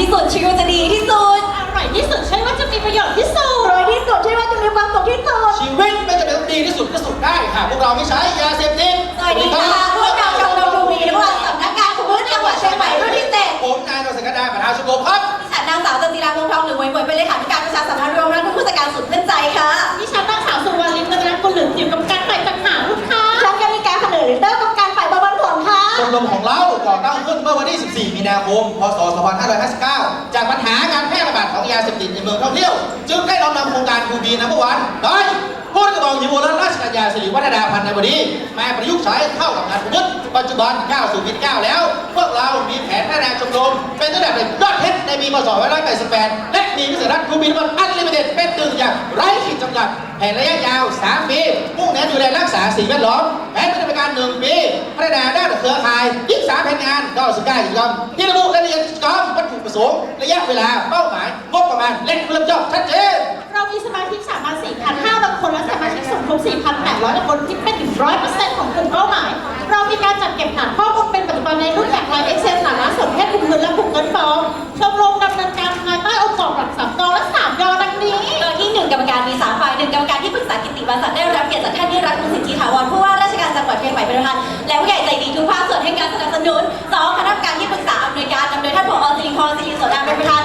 ที่สุดชีวิตจะดีที่สุด อร่อยที่สุดใช่ว่าจะมีประโยชน์ที่สุด รวยที่สุดใช่ว่าจะมีความสุขที่สุด ชีวิตไม่จำเป็นต้องดีที่สุดก็สุดได้หากพวกเราไม่ใช้ยาเสพติดสวัสดีค่ะพวกเราชมรมดูมีทุกวันสำนักงานคุณพื้นจังหวัดเชียงใหม่รุ่นที่เจ็ดผมนายนรศักดาประธานชมรมครับ ดิฉันนางสาวจันจิราวงศ์ทองหรือหมวยหมวยเป็นเลขาธิการประชาสัมพันธ์รวมทั้งผู้ มื่อวันที่ 14 มีนาคม พศ 2559 จากปัญหาการแพร่ระบาดของยาเสพติดในเมืองท่องเที่ยว จึงได้น้อมนำโครงการคูบีนัมเบอร์วันโดยผู้กระบอกหญิงอุบลราชกัญญาสิริวัฒนาพันธ์ในวันนี้มาประยุกต์ใช้เข้ากับงานประยุทธ์ปัจจุบันก้าวสู่ปีที่9แล้ว พวกเรามีแผนพัฒนาชมรมเป็นระดับเป็นยอดเพชรในปีพศ 2588 และ มีพิเศษรัฐคูบินวันอันลิมิเต็ดเป็นตึงอย่างไร้ขีดจำกัดแผนระยะยาว 3 ปีมุ่งเน้นดูแลรักษาสิ่งแวดล้อมแผนปฏิบัติการ 1 ปีพัฒนาด้านเครือข่าย23แผนงาน99กิจกรรมที่ระบุรายละเอียดกิจกรรมวัตถุประสงค์ระยะเวลาเป้าหมายงบประมาณและผู้รับผิดชอบชัดเจนเรามีสมาชิกสามพันสี่พันห้า และสมาชิกสมทบสี่พันแปดร้อยคนที่เป็นถึงร้อยเปอร์เซ็นต์ของกลุ่มเป้าหมาย เรามีการจัดเก็บฐานข้อมูลเป็นปัจจุบันในรูปแบบไลน์เอ็กเซลสาระสนเทศกลุ่มเงินและกลุ่มเงินฟองชมรมดำเนินการภายใต้องค์กรหลักสามกและสามยอดังนี้โดยที่หนึ่งกรรมการมีสามฝ่ายหนึ่งกรรมการที่ปรึกษากิติบัญญัติได้รับเกียรติจากท่านที่รักคุณสิทธิถาวรผู้ว่าราชการจังหวัดเชียงใหม่เป็นประธานและผู้ใหญ่ใจดีทุกภาคส่วนให้การสนับสนุนสองคณะกรรมการที่ปรึกษาอำนวยการนำโดยท่านผอสิริพรสิริโสดาเป็นประธาน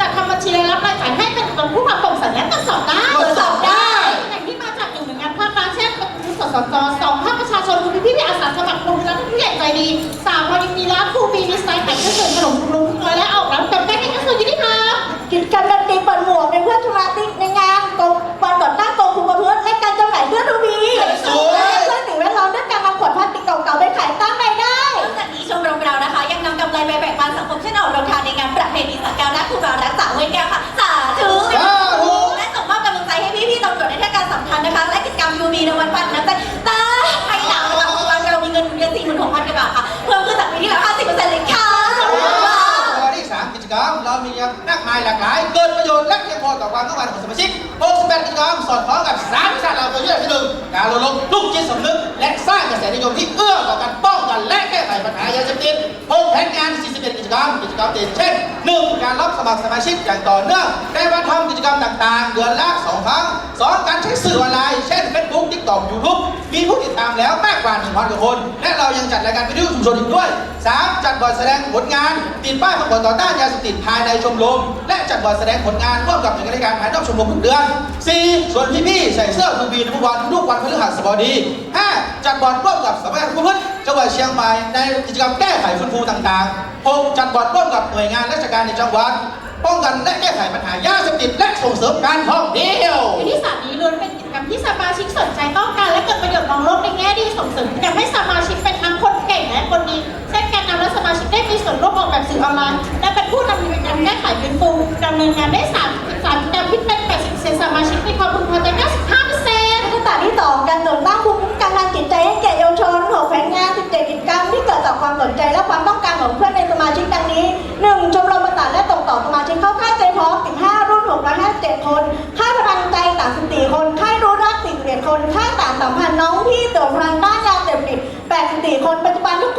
จัดทำบัญชีรายรับรายจ่ายให้เป็นผลผู้ความโปร่งใสและตรวจสอบได้ตรวจสอบได้แหล่งที่มาจากหนึ่งหน่วยงานภาครัฐเช่นกรมสสจสองภาคประชาชนมูลนิธิอาสาสมัครกรมรัฐผู้ใหญ่ใจดีสามเรายังมีร้านครูมีมีไซต์ขายเครื่องดื่มขนมรุงน้อยและออกรับกับแก้ให้กระทรวงยุติธรรมกิจกรรมดนตรีเปิดหมวกในเพื่อนสมาชิกในงานกองวันก่อตั้งกองคุมประพฤติและการจำหน่ายเสื้อทูบีสวยเพื่อสิ่งแวดล้อมด้วยการนำขวดพลาสติกเก่าๆไปขายสร้างรายได้นอกจากนี้ชมรมเรานะคะ ยังนำกำไรไปแบ่งปัน สังคมเช่นออกโรงทานในงานประเพณีสักการะครูบารักษาเวรแก้วค่ะสาธุสาธุ และส่งมอบกำลังใจให้พี่ๆตำรวจในเทศกาลสำคัญนะคะ และกิจกรรมยูบีในวันพันน้ำใจตาภายหลังนะคะปัจจุบันเรามีเงินหมุนเวียนสี่หมื่นหกพันกว่าบาทค่ะเพิ่มขึ้นจากปีที่แล้ว50%เลยค่ะข้อที่สามกิจกรรมเรามีมากมายหลากหลาย เกิดประโยชน์และเพียงพอต่อความต้องการของสมาชิก68กิจกรรมสอดคล้องกับสามวิชาเราตัวย่อยที่หนึ่งการรณรงค์ลูกจิตสำนึกและสร้างกระแสนิยมที่เอื้อต่อการป้องกันและแก้ไขปัญหายาเสพติดหกแผนงาน 41 กิ จกรรมกิจกรรมเด่นเช่น 1. การรับสมัครสมาชิกอย่างต่อเนื่องได้มาทำกิจกรรมต่างๆ เดือนละ2ครั้ง 2. การใช้สื่อออนไลน์เช่น Facebook TikTok YouTube มีผู้ติดตามแล้วมากกว่า1,000กว่าคน และเรายังจัดรายการวิทยุชุมชนอีกด้วย 3. จัดบอร์ดแสดงผลงาน ติดป้ายประกวดต่อต้านยาเสพติดภายในชมรม และจัดบอร์ดแสดงผลงานร่วมกับหน่วยงานราชการภายนอกชมรมทุกเดือน 4. ส่วนพี่ๆใส่เสื้อทูบีในวันทุกวันพฤหัสบดี 5. จัดบอร์ดร่วมกับสำนักงานคุมพื้น จังหวัดเชียงใหม่ในกิจกรรมแก้ไขฟื้นฟูต่างๆ 6. จัดบอร์ดร่วมกับหน่วยงานราชการในจังหวัดป้องกันและแก้ไขปัญหายาเสพติดและส่งเสริมการท่องเที่ยววิธีศาสตร์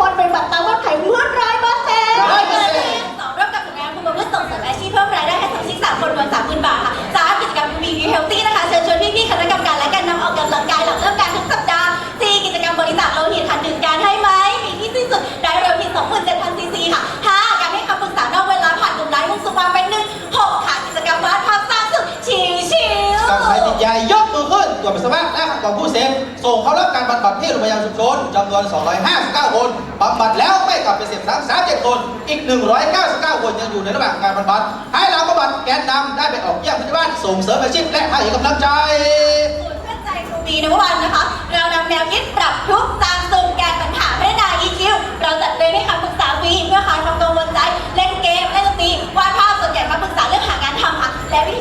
คนเป็นบัตรตามวัดไข่เพื่อนร้อยเปอร์เซ็นต์ร้อยเปอร์เซ็นต์สองร่วมกับหน่วยงานคุณประพฤติส่งเสริมอาชีพเพิ่มรายได้ให้สมาชิกสามคนรวมสามหมื่นบาทค่ะสามกิจกรรมยูบีเฮลตี้นะคะเชิญชวนพี่ๆคณะกรรมการและการนำออกกำลังกายหลังเริ่มการทุกสัปดาห์สี่กิจกรรมบริจาคโลหิตหันดื่มการให้ไหมมีที่สิ้นสุดได้เร็วที่27,000ซีซีค่ะห้าการให้คำปรึกษานอกเวลาผ่านกลุ่มไลน์มุ่งสู่ความเป็นหนึ่งหกค่ะกิจกรรมวาดภาพสร้างสุขชิวๆกับใครติดยายกมือขึ้นตรว จปัสสาวะและขัดกรองของผู้เสพส่งเข้ารับการบำบัดที่โรงพยาบาลชุมชนจำนวน 259 คนบำบัดแล้วไม่กลับไปเสพซ้ำ37 คน อีก 199 คนยังอยู่ในระหว่างการบำบัดให้หลังบำบัดแกนนำได้ไปออกเยี่ยมผู้ใหญ่บ้านส่งเสริมอาชีพและให้กำลังใจศูนย์เพื่อนใจครูบีนวันนะคะ เรานำแนวคิดปรับทุกข์สร้างสุขแก้ปัญหาพัฒนา EQ เราจัดเรียนให้คำปรึกษาฟรีเพื่อคลายความกังวลใจ เล่นเกมเล่นดนตรีวาดภาพส่วนใหญ่มาปรึกษาเรื่องหางานทำค่ะและวิธี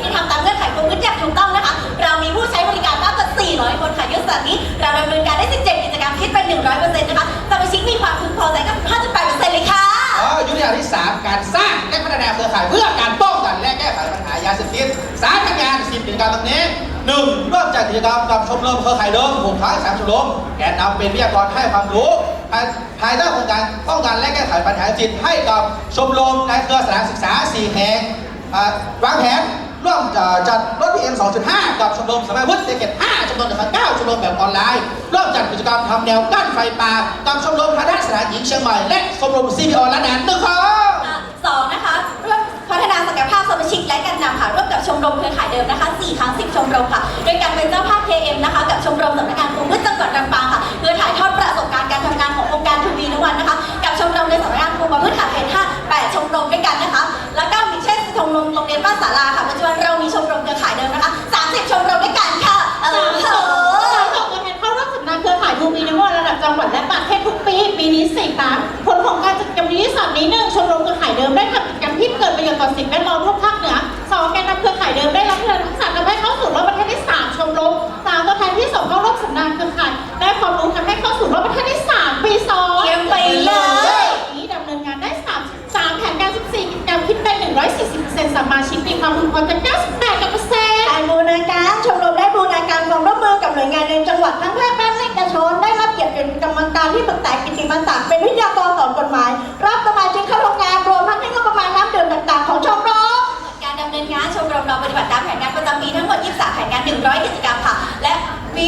400คนค่ะยุทธศาสตร์นี้เราดำเนินการได้ 17 กิจกรรมคิดเป็น 100%นะคะสมาชิกมีความพึงพอใจกับ 5.8%เลยค่ะ อ๋อยุทธศาสตร์ที่ 3 การสร้างและพัฒนาเครือข่ายเพื่อการป้องกันและแก้ไขปัญหายาเสพติดสารทำงาน10กิจกรรมดังนี้หนึ่งร่วมจัดกิจกรรมกับชมรมเครือข่ายเดิม6ครั้ง3ชมรมแกนนำเป็นวิทยากรให้ความรู้ภายใต้โครงการป้องกันและแก้ไขปัญหาจิตให้กับชมรมในเครือสถานศึกษา4แห่งอ่าวางแผน ร่วมจะจัดรถพีเอ็มสองจุดห้ากับชมรมสมัยวุฒิเศรษฐกิจ5จำนวนถึง9ชมรมแบบออนไลน์ร่วมจัดกิจกรรมทำแนวกั้นไฟป่ากับชมรมคณะสถานหญิงเชียงใหม่และชมรม CPO ละนันหนึ่งครับอะสองนะคะร่วมพัฒนาศักยภาพสมาชิกและการนำค่ะร่วมกับชมรมเครือข่ายเดิมนะคะ4ครั้ง10 ชมรมค่ะโดยการเป็นเจ้าภาพเค กิดประโยชน์ต่อสิ่งแวดล้อมทั่วภาคเหนือสองแกนนำเครือข่ายเดิมได้รับเงินทักษะทำให้เข้าสู่รอบประเทศที่สามชมรมสามตัวแทนที่ส่งเข้าร่วมสัมมนาเครือข่ายได้ความรู้ทำให้เข้าสู่รอบประเทศที่สามปีสองเยี่ยมไปเลยนี้ดำเนินงานได้3 3แผนการ14กิจกรรมคิดเป็น140%สมาชิกมีความพึงพอใจ98เปอร์เซ็นต์การบูรณาการชมรมได้บูรณาการความร่วมมือกับหน่วยงานในจังหวัดทั้งภาครัฐและเอกชนได้รับเกียรติเป็นกรรมการที่ปรึกษากิตติมศักดิ์เป็นวิทยากรสอนกฎหมายรับสมา งานประจำปีทั้งหมด 23 แผนงาน 100 กิจกรรมค่ะ และมี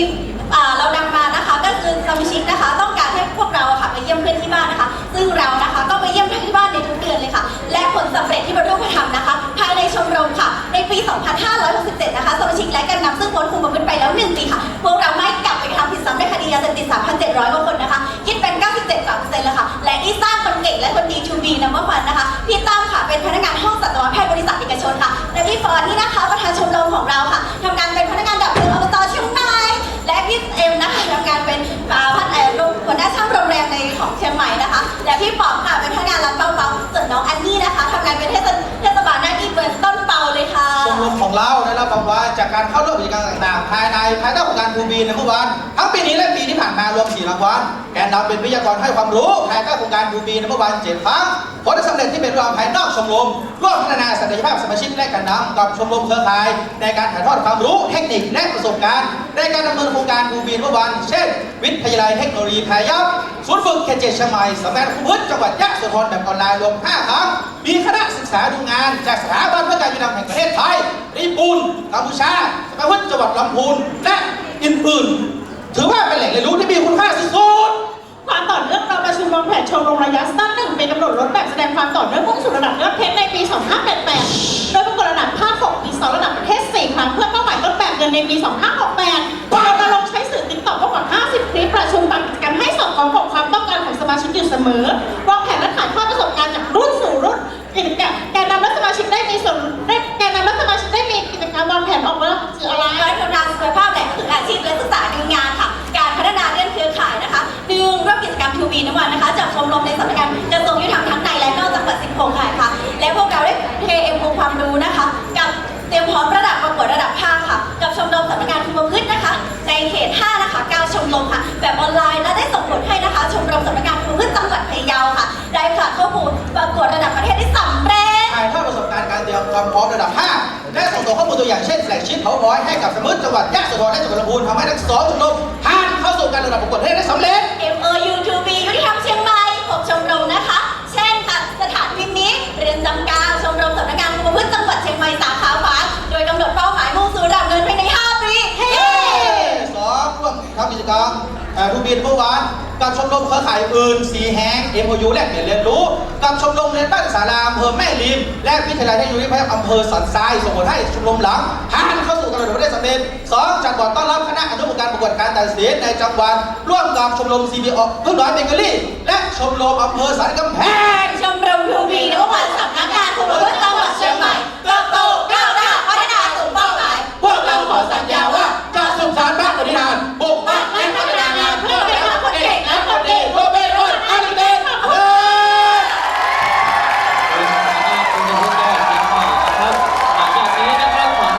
เรานำมานะคะก็คือสมาชิกนะคะ ต้องการให้พวกเราค่ะไปเยี่ยมเพื่อนที่บ้านนะคะ ซึ่งเรานะคะก็ไปเยี่ยมเพื่อนที่บ้านในทุกเดือนเลยค่ะ และผลสำเร็จที่บรรลุธรรมนะคะ ภายในชมรมค่ะ ในปี 2567 นะคะสมาชิกและการนำซึ่งพ้นคุมประพฤติไปแล้ว 1 ปีค่ะ พวกเราไม่กลับไปทำผิดซ้ำในคดียาเสพติด 3,700กว่าคนนะคะ คิดเป็น 97กว่าเปอร์เซ็นต์แล้วค่ะ และที่สร้างคนเก่งและคนดี to be number one นะคะคะ การเข้าร่วมกิจกรรมต่างๆ ภายในภายใต้โครงการทูบีในเมื่อวานทั้งปีนี้และปีที่ผ่านมารวม4รางวัลแกนนำเป็นวิทยากรให้ความรู้ ภายใต้โครงการทูบีในเมื่อวาน7ครั้งผลสำเร็จที่เป็นรางวัลภายนอกชมรมร่วมพัฒนาศักยภาพสมาชิกและการนำกับชมรมเครือข่าย ในการถ่ายทอดความรู้เทคนิคและประสบการณ์ในการดำเนินโครงการทูบีในเมื่อวานเช่น วิทยาลัยเทคโนโลยีพรยัพ ศูนย์ฝึกเคเจเชียงใหม่สำนักงานคุมพฤจังหวัดยะโสธรแบบออนไลน์รวม 5 ครั้ง มีคณะศึกษาดูงาน จากสถาบันเพื่อการยุติธรรมแห่งประเทศไทยญี่ปุ่นกัมพูชาสมัยวุฒิจังหวัดลำพูนและอื่นๆ ถือว่าเป็นแหล่งเรียนรู้ที่มีคุณค่าสุดความต่อเนื่องเราประชุมวางแผนชมรมระยะสั้นหนึ่งเป็นกำหนดรถแบบแสดงความต่อเนื่องมุ่งสู่ระดับยอดเพชรในปี 2588 โดยประกวดระดับภาค6ปี2ระดับประเทศ 4 ครั้งเพื่อเป้าหมายต้นแบบเดือนในปี 2568เราระลงใช้สื่อติ๊กต็อกมากกว่า 50 คลิปประชุมปรับกิจกรรมให้ส อดคล้องกับความต้องการของสมาชิกอยู่เสมอวางแผนและถ่ายทอดประสบการณ์จากรุ่นสู่รุ่นกิจกรรมแกนนำและสมาชิกได้มีส่วนได้แกนนำและสมาชิกได้มีกิจกรรมวางแผนออกมาสื่ออะไรร้อยพัฒนาศักยภาพแหล่งฝึกอาชีพและศึกษาดูงานค่ะ การพัฒนาเรื่องเครือข่ายนะคะหนึ่งร่วมกิจกรรมทูบีน้ำวันนะคะจากชมรมในสำนักงานกระทรวงยุติธรรมทั้งในและนอกจังหวัดสิงห์โขายค่ะและพวกเราได้ กวดระดับประเทศที่สำเร็จๆถ่ายทอดประสบการณ์การเตรียมความพร้อมระดับ 5 และส่งตัวข้อมูลตัวอย่างเช่นแหล่งชิดเผาพอยให้กับสมุทรจังหวัดยะโสธรและจังหวัดลำพูนทำให้ทั้งสองชมรมผ่านเข้าสู่การระดับประกวดประเทศได้สำเร็จ MOU to B ยุติธรรมเชียงใหม่6ชมรมนะคะ เช่นค่ะสถานพินิจเรือนจำกลางชมรมสำนักงานคุมประพฤติจังหวัดเชียงใหม่สาขาฝางโดยกำหนดเป้าหมายมุ่งสู่ระดับเงินภายใน 5 ปีเฮ้สองร่วมทำกิจกรรมทูบีนเมื่อวาน กับชมรมเครือข่ายอื่นสีแห้ง MOU แลกเปลี่ยนเรียนรู้ กับชมรมเรียนบ้านสารามอำเภอแม่ริม และวิทยาลัยเทคโนโลยีพยัอำเภอสันทรายส่งผลให้ชมรมหลังผ่านเข้าสู่การประเทศสำเร็จสองจัดบอร์ดต้อนรับคณะอนุกรรมการประกวดการตัดสินในจังหวัดร่วมกับชมรม CBO ทุ่งน้อยเบงกอลีและชมรมอำเภอสันกำแพง ชมรมทูบีโอ